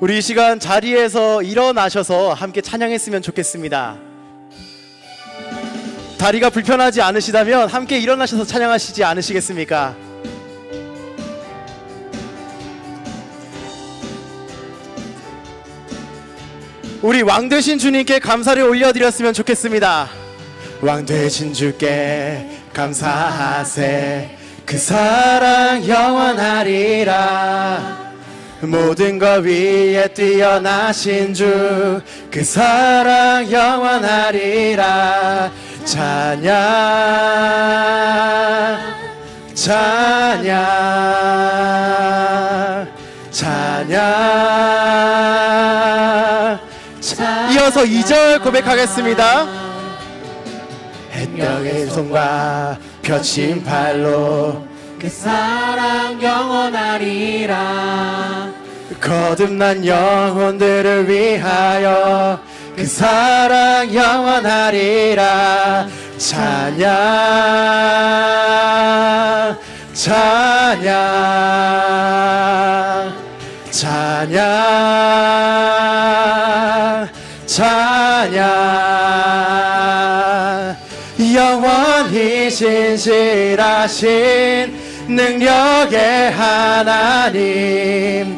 우리 이 시간 자리에서 일어나셔서 함께 찬양했으면 좋겠습니다. 다리가 불편하지 않으시다면 함께 일어나셔서 찬양하시지 않으시겠습니까? 우리 왕 되신 주님께 감사를 올려드렸으면 좋겠습니다. 왕 되신 주께 감사하세 그 사랑 영원하리라 모든 것 위에 뛰어나신 주 그 사랑 영원하리라. 찬양 찬양 찬양. 이어서 2절 고백하겠습니다. 해떡의 손과 펴친 팔로 그 사랑 영원하리라 거듭난 영혼들을 위하여 그 사랑 영원하리라. 찬양 찬양 찬양 찬양. 영원히 신실하신 능력의 하나님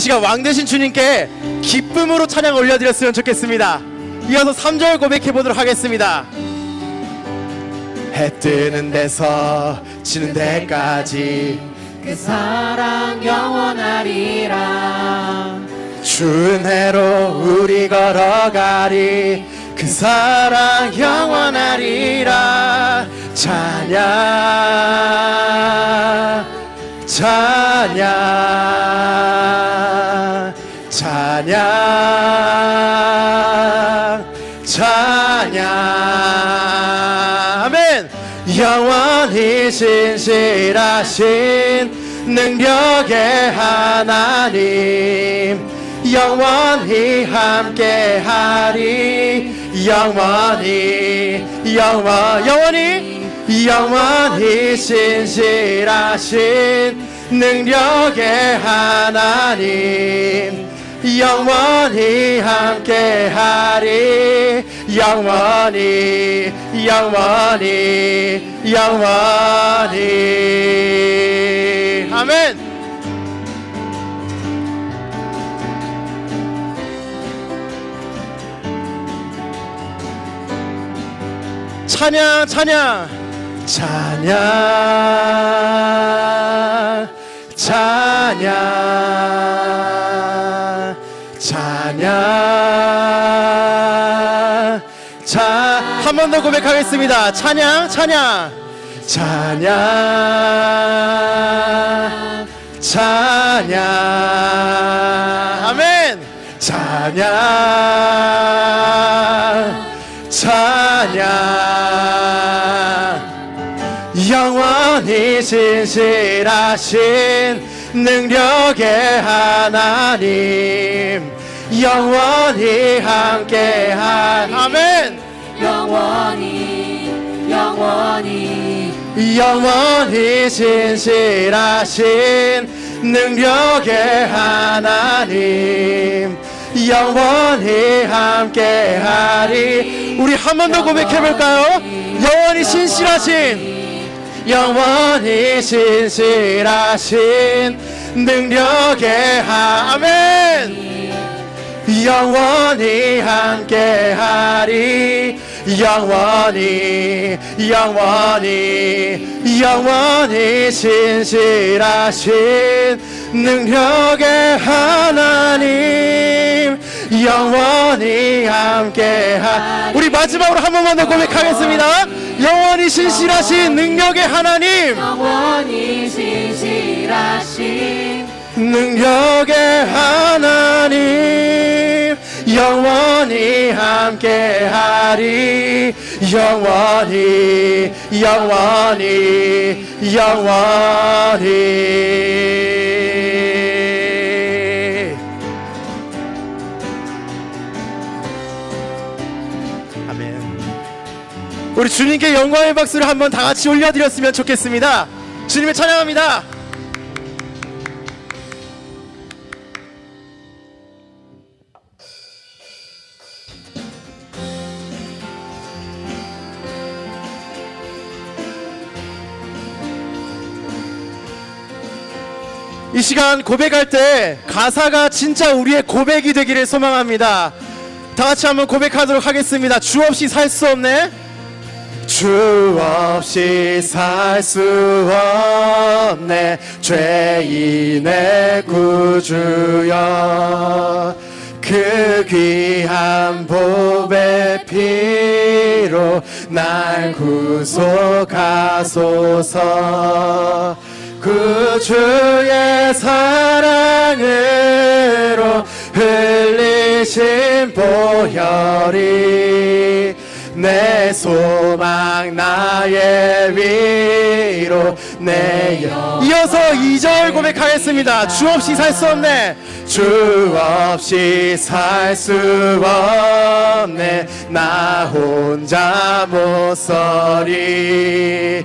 시간 왕 되신 주님께 기쁨으로 찬양 올려드렸으면 좋겠습니다. 이어서 3절 고백해 보도록 하겠습니다. 해 뜨는 데서 지는 데까지 그 사랑 영원하리라 추운 해로 우리 걸어가리 그 사랑 영원하리라 찬양 찬양 찬양 찬양. 아멘. 영원히 신실하신 능력의 하나님. 영원히 함께하리. 영원히 영원 영원히 영원히 신실하신 능력의 하나님 영원히 함께하리. 영원히 영원히 영원히. 아멘. 찬양 찬양. 찬양 찬양 찬양 자 한 번 더 고백하겠습니다. 찬양 찬양. 찬양 찬양. 아멘. 찬양 찬양. 영원히 신실하신 능력의 하나님 영원히 함께한 아멘. 영원히 영원히. 영원히 신실하신 능력의 하나님 영원히 함께하리. 우리 한 번 더 고백해볼까요? 영원히 신실하신 영원히 신실하신 능력의 하 아멘 영원히 함께하리. 영원히 영원히 영원히 신실하신 능력의 하나님. 영원히 함께하 우리 마지막으로 한 번만 더 고백하겠습니다. 영원히 신실하신 능력의 하나님. 영원히 신실하신 능력의 하나님 영원히 함께하리 영원히 영원히 영원히. 아멘. 우리 주님께 영광의 박수를 한번 다 같이 올려드렸으면 좋겠습니다. 주님을 찬양합니다. 이 시간 고백할 때 가사가 진짜 우리의 고백이 되기를 소망합니다. 다 같이 한번 고백하도록 하겠습니다. 주 없이 살 수 없네. 주 없이 살 수 없네. 죄인의 구주여. 그 귀한 보배 피로 날 구속하소서. 그 주의 사랑으로 흘리신 보혈이 내 소망 나의 위로 내 영. 이어서 2절 고백하겠습니다 주 없이 살 수 없네 주 없이 살 수 없네 나 혼자 못 서리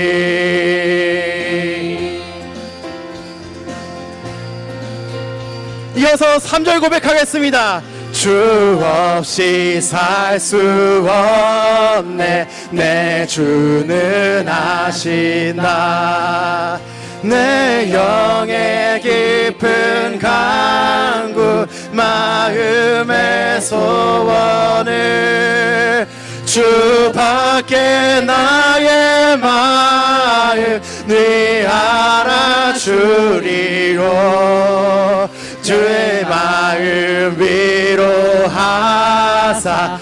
이어서 3절 고백하겠습니다. 주 없이 살 수 없네. 내 주는 아신다. 내 영의 깊은 강구 마음의 소원을 주 밖에 나의 마음 네 알아주리로. 주의 위로하사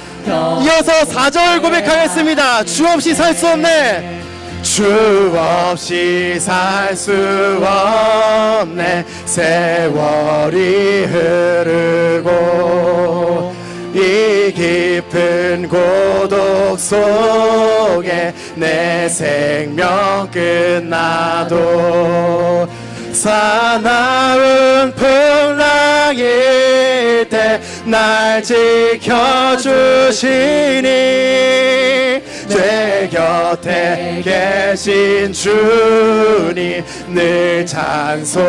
이어서 4절 고백하겠습니다. 주 없이 살 수 없네. 주 없이 살 수 없네. 세월이 흐르고 이 깊은 고독 속에 내 생명 끝나도 사나운 풍랑일 때 날 지켜주시니 내 곁에 계신 주님 늘 찬송합니다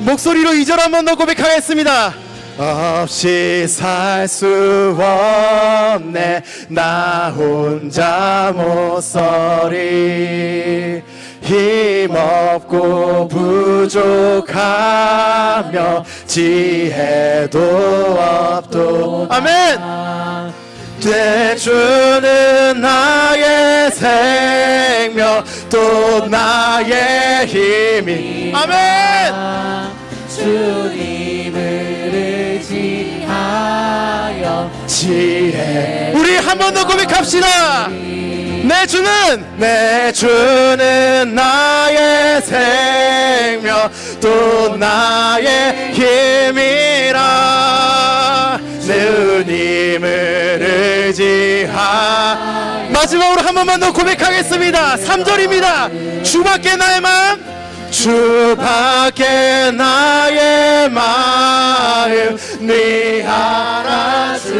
목소리로 2절 한번 더 고백하겠습니다. 없이 살 수 없네. 나 혼자 못 서리. 힘없고 부족하며 지혜도 없도 아멘. 내 주는 나의 생명 또 나의 힘이 아멘. 주 우리 한 번 더 고백합시다. 내 주는 내 주는 나의 생명 또 나의 힘이라. 주님을 의지하 마지막으로 한 번만 더 고백하겠습니다. 3절입니다. 주밖에 나의 마음. 주밖에 나의 마음 네 알아주리요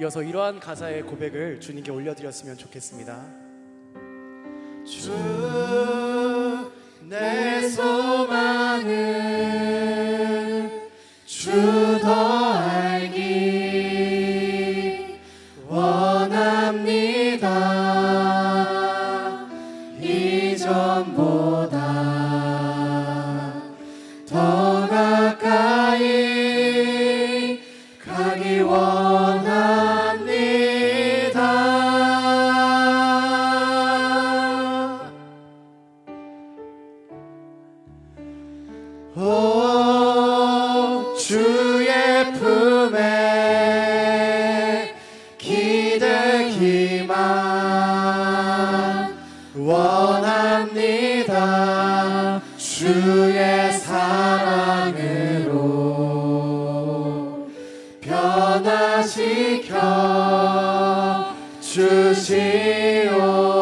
이어서 이러한 가사의 고백을 주님께 올려드렸으면 좋겠습니다.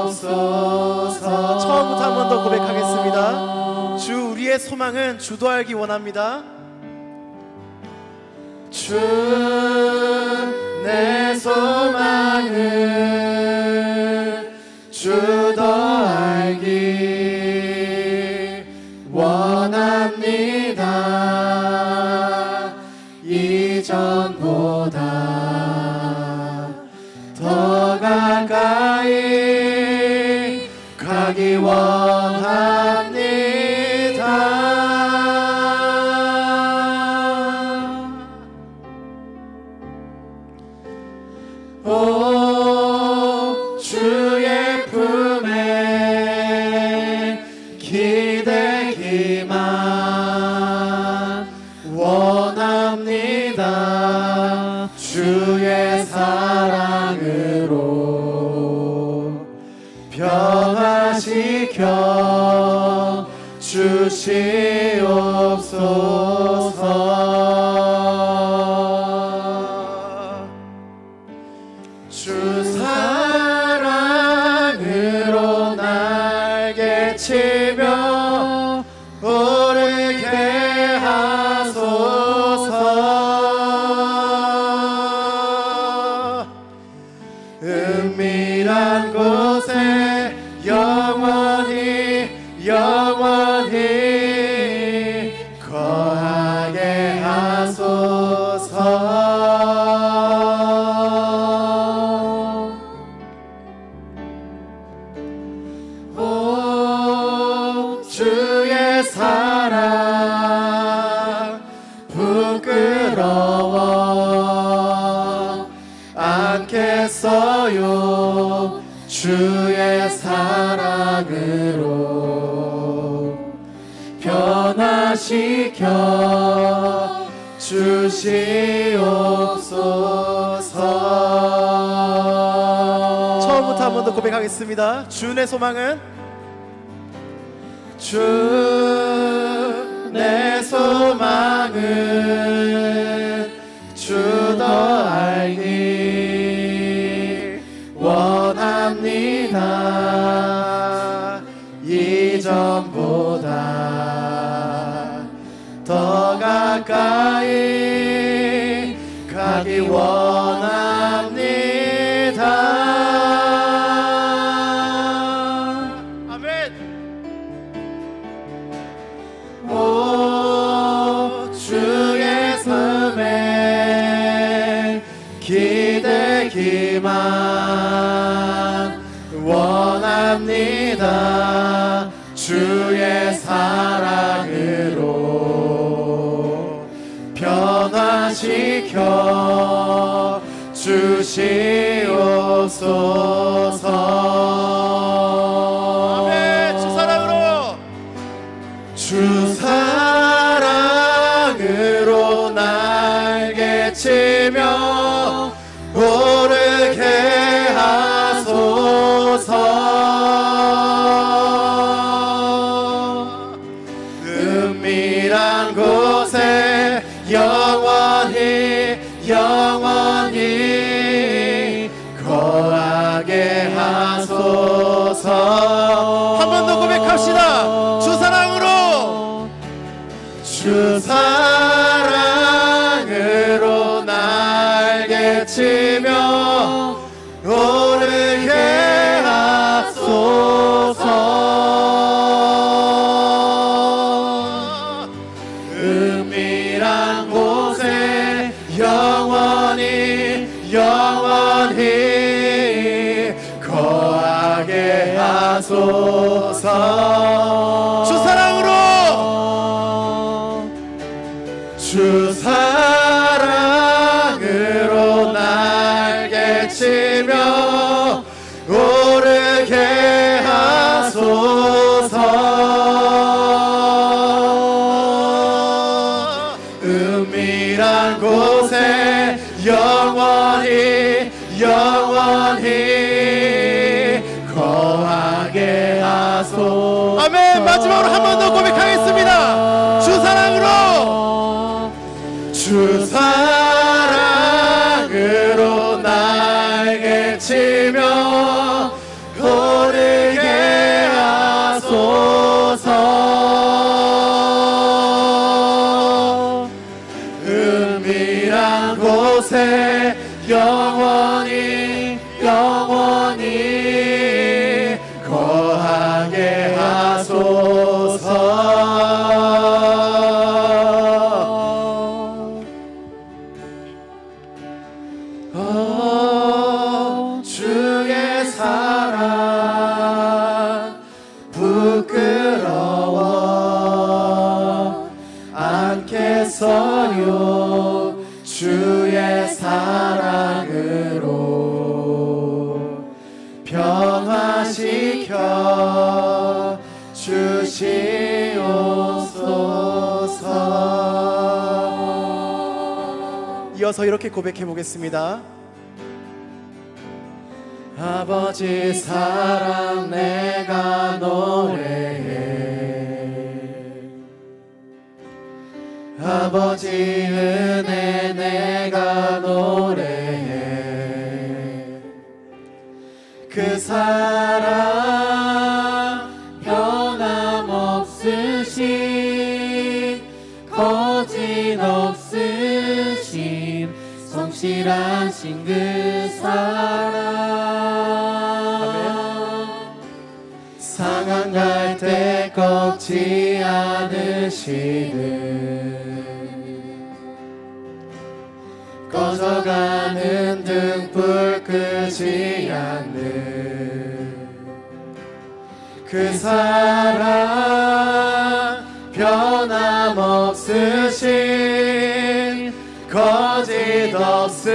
주시옵소서. 처음부터 한 번 더 고백하겠습니다. 주 우리의 소망은 주도 알기 원합니다. 주 내 소망은 날 부끄러워. 않겠어요. 주의 사랑으로. 변화시켜 주시옵소서. 처음부터 한 번 더 고백하겠습니다. 주의 소망은? 주내 소망은 주더 알기 원합니다. 이전보다 더 가까이 가기 원 변화시켜 주시옵소서 이어서 이렇게 고백해 보겠습니다. 아버지 사랑 내가 노래해 아버지 은혜 내가 노래해 그 사랑 변함없으신 거짓 없으신 성실하신 그 사랑. 상한 갈 때 꺾지 않으시는 꺼져가는 등불 끄지 않는 그 사랑 변함없으신 거짓 없으신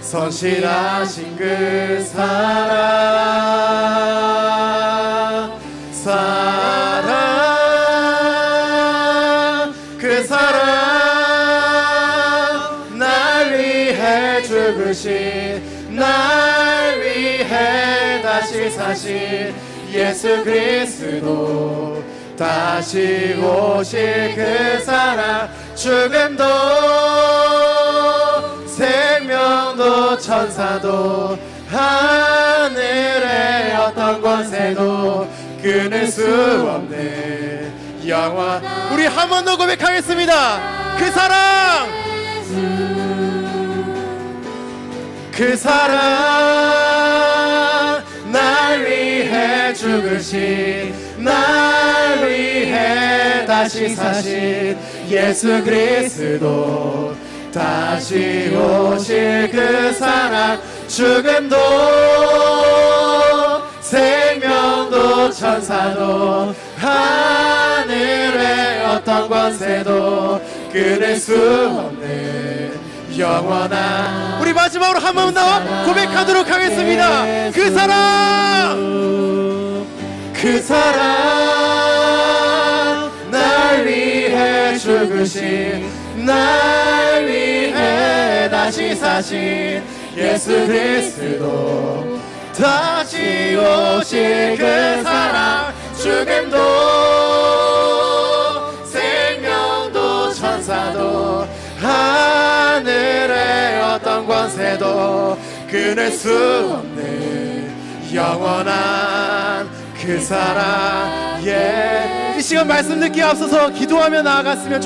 선실하신 그 사랑. 사랑 그 사랑. 날 위해 죽으신 날 위해 다시 사신 예수 그리스도. 다시 오실 그 사랑 죽음도 생명도 천사도 하늘의 어떤 권세도 끊을 수 없는 영원 우리 한 번 더 고백하겠습니다. 그 사랑! 그 사랑 날 위해 죽으신 날 위해 다시 사신 예수 그리스도. 다시 오실 그 사랑 죽음도 생명도 천사도 하늘의 어떤 권세도 끊을 수 없는 영원한 우리 마지막으로 한번더 고백하도록 하겠습니다. 그 사랑! 그 사랑 죽으신 날 위해 다시 사신 예수 그리스도. 다시 오실 그 사랑 죽음도 생명도 천사 천사도 하늘의 어떤 권세도 끊을 수 없는 영원한 그 사랑. 예. 이 시간 말씀 듣기 앞서서 기도하며 나아갔으면 좋겠습니다